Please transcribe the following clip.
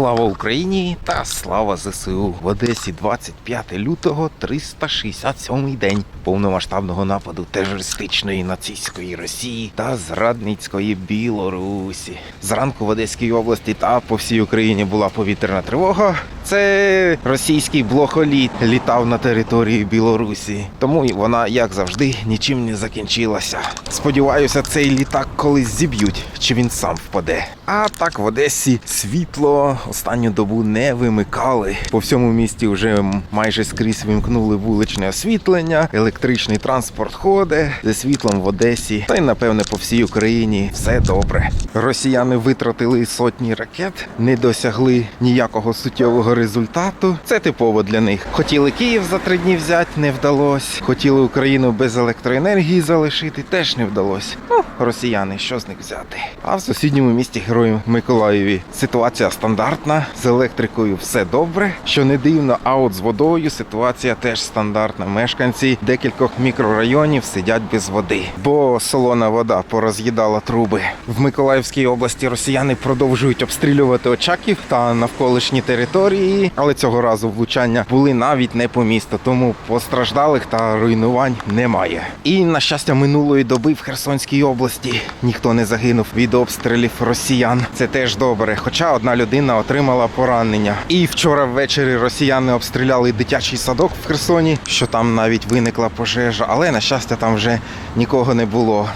Слава Україні та слава ЗСУ в Одесі 25 лютого 367 день повномасштабного нападу терористичної нацистської Росії та зрадницької Білорусі. Зранку в Одеській області та по всій Україні була повітряна тривога. Це російський блохоліт літав на території Білорусі, тому вона, як завжди, нічим не закінчилася. Сподіваюся, цей літак колись зіб'ють, чи він сам впаде. А так в Одесі світло останню добу не вимикали. По всьому місті вже майже скрізь вимкнули вуличне освітлення, електричний транспорт ходить зі світлом в Одесі, та й напевне по всій Україні все добре. Росіяни витратили сотні ракет, не досягли ніякого суттєвого результату. Це типово для них. Хотіли Київ за три дні взяти, не вдалося. Хотіли Україну без електроенергії залишити, теж не вдалося. Ну, росіяни, що з них взяти? А в сусідньому місті Герою Миколаєві ситуація стандартна, з електрикою все добре. Що не дивно, а от з водою ситуація теж стандартна. Мешканці декількох мікрорайонів сидять без води, бо солона вода пороз'їдала труби. В Миколаївській області росіяни продовжують обстрілювати Очаків та навколишні території, але цього разу влучання були навіть не по місту, тому постраждалих та руйнувань немає. І на щастя, минулої доби в Херсонській області ніхто не загинув від обстрілів росіян. Це теж добре. Хоча одна людина отримала поранення. І вчора ввечері росіяни обстріляли дитячий садок в Херсоні, що там навіть виникла пожежа, але на щастя там вже нікого не було.